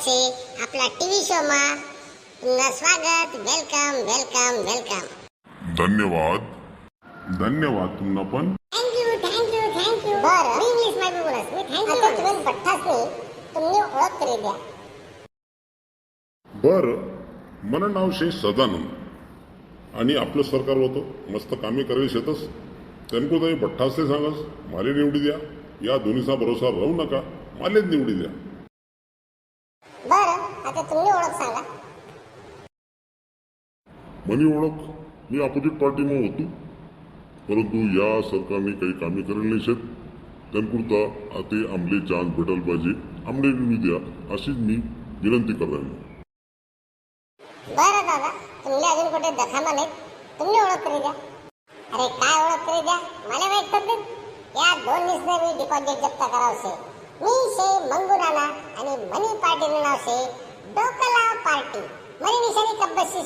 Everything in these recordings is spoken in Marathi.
છે આપણા ટીવી શોમાં તમારું સ્વાગત વેલકમ વેલકમ વેલકમ धन्यवाद धन्यवाद तुम्हाला पण thank you thank you thank you बरं मी इंग्लिश मध्ये बोलत मी थँक यू तुम्ही पठ्ठासनी तुम्ही ओळख करी द्या बर मन नाव शे सदानंद आणि आपलं सरकार होतं मस्त कामे करायला शेतस त्यांना भट्टासे सांगस माले निवडी द्या या दोन्हीचा भरोसा राहू नका मालेच निवडी द्या बरं आता तुम्ही ओळख सांगा. मनी ओळख मी अपोजिट पार्टीમાં होतो. परंतु या सरकारने काही कामे करेल नाही शेत त्यांपुरता ते आमले चान्स भेटायला पाहिजे. आमले निवडी द्या अशीच मी विनंती करायला बरं दादा तुम्ही अजून कुठे दखामा नाहीत? तुम्ही ओळख करी द्या. अरे काय ओळख करी द्या? मला माहीत पद्धत या दोन दिसने मी डिपॉझिट जप्त करावसे मी शे मंगू राणा आणि मनी पार्टी नाव शे डोकला पार्टी. मनी निशाणी कब्बशी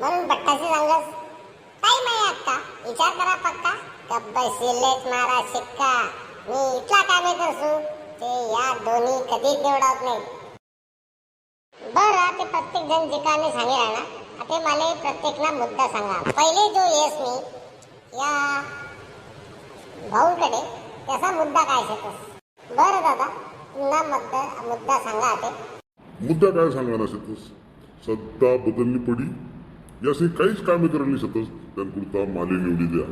म्हणून बट्टाचे सांगस काय माही आत्ता विचार करा पक्का कब्बशीलेच मारा शिक्का. मी इथला कामे करसू ते या दोन्ही कधीच निवडत नाही बरं ते प्रत्येक जण जे काय सांगेल ना आता मला प्रत्येकला मुद्दा सांगा. पहिले जो येस मी या भाऊकडे त्याचा मुद्दा काय शेतस बरं दादा. पुन्हा मुद्दा मुद्दा सांगा आता. मुद्दा काय सांगणार शेतस सत्ता? बदलली पडी. याशी काहीच कामे करत नाही शेतस त्यांपुरता माले निवडी द्या.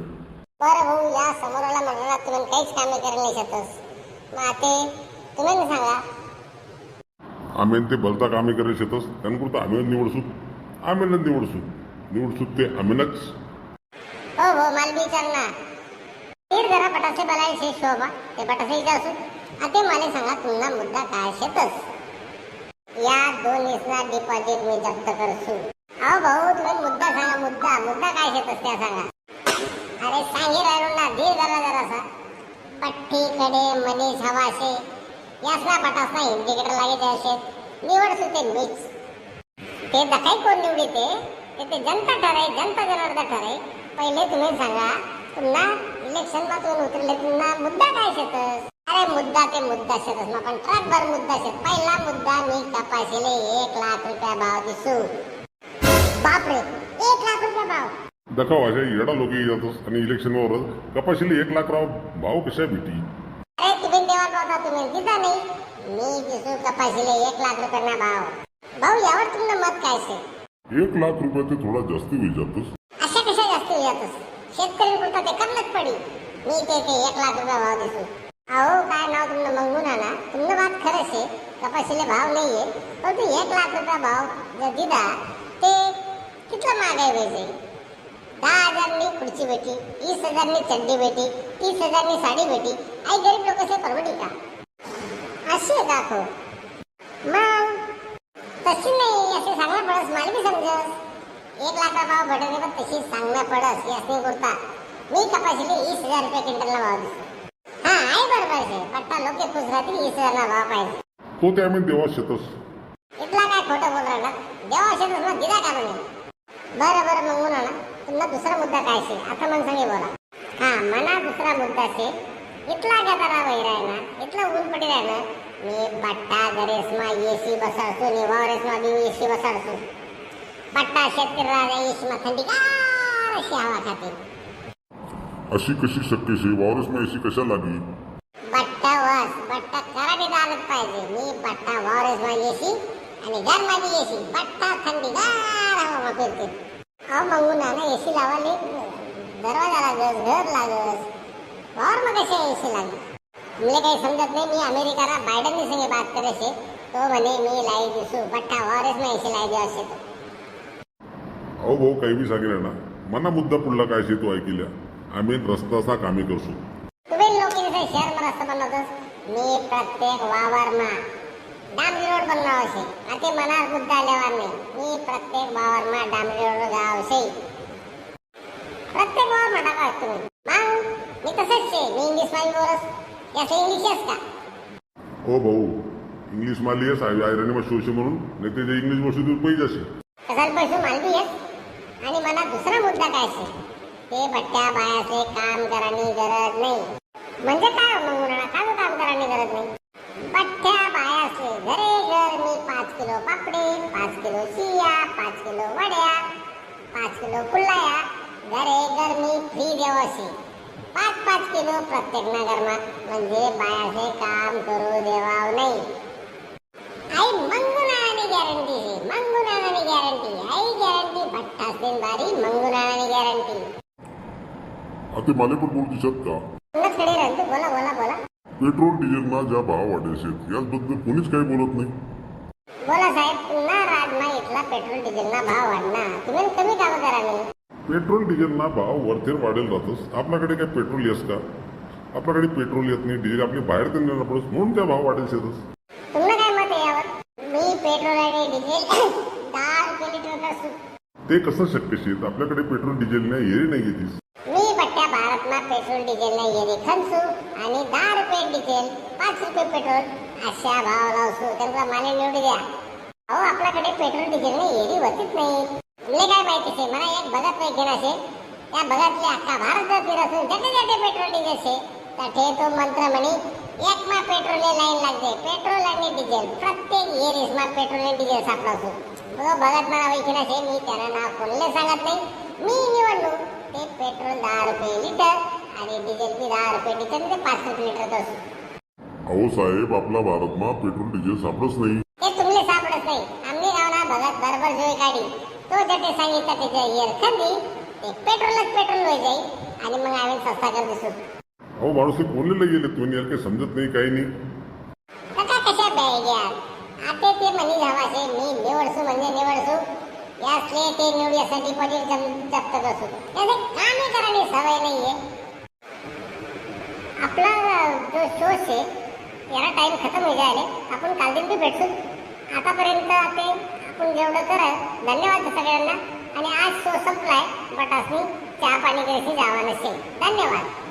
बरं भाऊ या समोरला म्हणणार तुम्ही काहीच कामे करेल नाही शकतस मग आता तुम्ही सांगा. आम्ही ते भलता कामे करे शेतस त्यांपुरता आम्ही निवडसू. आम्ही निवडसू. निवडसू ते आम्हीच हो हो मला बी विचार ना. तीर जरा पटासे बलाय शे शोभा. ते पटासे विचारसू आता मला सांगा तुमचा मुद्दा काय शेतस या दोन इसना डिपॉझिट मी जप्त करतो. अहो भाऊ तुम्ही मुद्दा सांगा मुद्दा. मुद्दा काय शेत त्या सांगा. अरे सांगे राहिलो ना धीर जरा जरासा पठ्ठीकडे मनीष हवाशे. यासला पटासना इंडिकेटर लागे द्या शेत. ते मीच. ते दखाई कोण निवडीते ते ते जनता ठराय जनता जनार्दन ठराय. पहिले तुम्ही सांगा पुन्हा इलेक्शन मधून उतरले पुन्हा मुद्दा काय शेतस? अरे मुद्दा ते मुद्दा शेतस मग पण ट्रक भर मुद्दा शेत. पहिला मुद्दा मी कपाशीले एक लाख रुपया भाव दिसू. बापरे एक लाख रुपया भाव. दखा अशा येडा लोक येतातच आणि इलेक्शनवर कपाशीला एक लाख राव भाव कशा भेटी? अरे तुम्ही देवा होता तुम्ही. दिसा नाही. मी दिसू कपाशीले एक लाख रुपयांना भाव. भाऊ यावर तुमचं मत काय शे? एक लाख रुपये ते थोडा जास्ती होई जातच अशा कशा जास्त येतच शेतकरी पुरता ते करणंच पडी. मी ते एक लाख रुपया भाव दिसू. अहो काय नाव तुमनं मंगून आणा तुमनं बात खरंच आहे कपाशीले भाव नाहीये. परंतु एक लाख रुपया भाव जर दिला ते कितलं महागाई पाहिजे दहा हजारनी खुर्ची भेटी वीस हजारनी चड्डी भेटी तीस हजारनी साडी भेटी. आई गरीब लोक परवडी का? अशी आहे का खो मग तशी नाही असे सांगणं पडस. मला बी समजस. एक लाखा भाव भेटले पण तशी सांगणं पडस. यासनी करता मी कपाशीले वीस हजार रुपये क्विंटलला भाव दिसतो. हा बरोबर आहे. पट्टा लोक खुश राहतील वीस हजारला भाव पाहिजे. तो ते आम्ही देवा शेतस? इथला काय खोटं बोल राहिला? देवा असेल मग दिला का म्हणे बरं बरं मग म्हणा ना. तुमचा दुसरा मुद्दा काय शे आता मग सांगे बोला. हा मना दुसरा मुद्दा शे इथला गदारा वैरा आहे ना? इथला ऊन पडी आहे ना? मी बट्टा गरेसमा एसी बसाडतो नि वावरेसमा बी एसी बसाडतो बट्टा शेतकरी राजा एसीमा थंडी गार अशी हवा खाते. अशी कशी शक्य शे वावरस अशी कशा लागली? बट्टा वास बट्टा पाहिजे. मी बट्टा आणि घरमध्ये एसी बट्टा थंडी गार हवा फिरते अहो मग ना ना एसी लावाले दरवाजा लागस घर लागस. और मग कशा एसी लागली? मला काही समजत नाही मी अमेरिकाला बायडननी संगे बात करे शे तो म्हणे मी लाई दिसू. बट्टा वावरेस ना एसी लाई देऊ शकतो अहो भाऊ काही बी सांगेल ना. मना मुद्दा पुढला काय शे तो ऐकिल्या आम्ही रस्ताचा कामे करसू तुम्ही लोक इथे शहरमध्ये रस्ता बनवतोस मी प्रत्येक वावरमा डांबरी रोड बनवावशे आता मनात मुद्दा आल्यावर नाही. मी प्रत्येक वावरमा डांबरी रोड गावशे. प्रत्येक वावर म्हणा काय तुम्ही. मग मी तसंच शे. मी इंग्लिशमध्ये बोलस याचं इंग्लिशच का? हो भाऊ. इंग्लिश माली आहे आयरणी मग शोषे म्हणून. नाही ते इंग्लिश वर्ष दूर पैसे असे. कसाल पैसे आहेस आणि मला दुसरा मुद्दा काय शे ते भट्ट्या बायाचे काम करायची गरज नाही. म्हणजे काय हो मग उन्हाळा? काय काम करायची गरज नाही. भट्ट्या बायाचे घरे घर मी पाच किलो पापडे पाच किलो शिया पाच किलो वड्या पाच किलो कुल्लाया घरे मी फ्री देवाशी पाच पाच किलो प्रत्येक नगरमा. म्हणजे बायाचे काम करू देवाव नाही. आई मंगुनानी गॅरंटी है गॅरंटी आई गॅरंटी भट्टा बारी मंगुनानी गॅरंटी आता माले पण बोलू दिसत का? पेट्रोल डिझेलना ज्या भाव वाढेल आहेत याचबद्दल कोणीच काही बोलत नाही. बोला साहेब पुन्हा राजमा इथला पेट्रोल भाव वाढणार. तुम्ही कमी काम करा पेट्रोल डिझेलना भाव वरतीर वाढेल राहतोस आपल्याकडे काय पेट्रोल येस का? आपल्याकडे पेट्रोल येत नाही डिझेल आपली बाहेर तर नेणार पडस म्हणून त्या भाव वाढेल शेतस तुम्हाला काय मत आहे यावर? मी पेट्रोल आणि डिझेल दहा रुपये लिटर करतो ते कसं शक्य शेत? आपल्याकडे पेट्रोल डिझेल नाही येरी नाही घेतीस पेट्रोल डिझेल नाही येणे खनसू आणि दहा रुपये डिझेल पाच रुपये पेट्रोल. अशा भाव लावसू त्यांना माने निवडू द्या. अहो आपल्याकडे पेट्रोल डिझेल नाही येरी होतीच नाही. तुला काय माहिती शे मला एक बघत नाही घेणार शे. त्या बघतले अख्खा भारत फिर असून जटे जटे पेट्रोल डिझेल शे. तठे तो मंत्र म्हणे एक मा पेट्रोल लाईन लागते. पेट्रोल आणि डिझेल प्रत्येक एरिस मा पेट्रोल आणि डिझेल सापडावसू तो बघत मला वैकिना से मी त्यांना नाव कोणले सांगत नाही. मी निवडलो. ते पेट्रोल दहा रुपये लिटर आणि डिझेल बी दहा रुपये लिटर ते पाच रुपये लिटर अहो साहेब आपला भारतमा पेट्रोल डिझेल सापडच नाही. ते तुमले सापडत नाही. आम्ही गावना भगत बरोबर जोई काढी. तो जटे सांगितलं त्याच्या इयर खंदी ते पेट्रोलच पेट्रोल होई जाई आणि मग आम्ही सस्ता कर दिसू. अहो माणूस कोणलेला गेले तुम्ही याला काही समजत नाही काही नाही कका कशा बॅग्या आता ते म्हणी जावासे मी निवडसू म्हणजे निवडसू यासले ते निवडण्यासाठी डिपॉझिट जप्त करसू त्याचे कामे करायची सवय नाहीये. आपला जो शोस आहे याला टाइम खतम होई जायले. आपण काल दिन बी भेटू. आतापर्यंत ते आपण जेवढं करा धन्यवाद सगळ्यांना. आणि आज शो संपलाय बटासनी चहा पाणी घ्यायची जावा नसेल. धन्यवाद.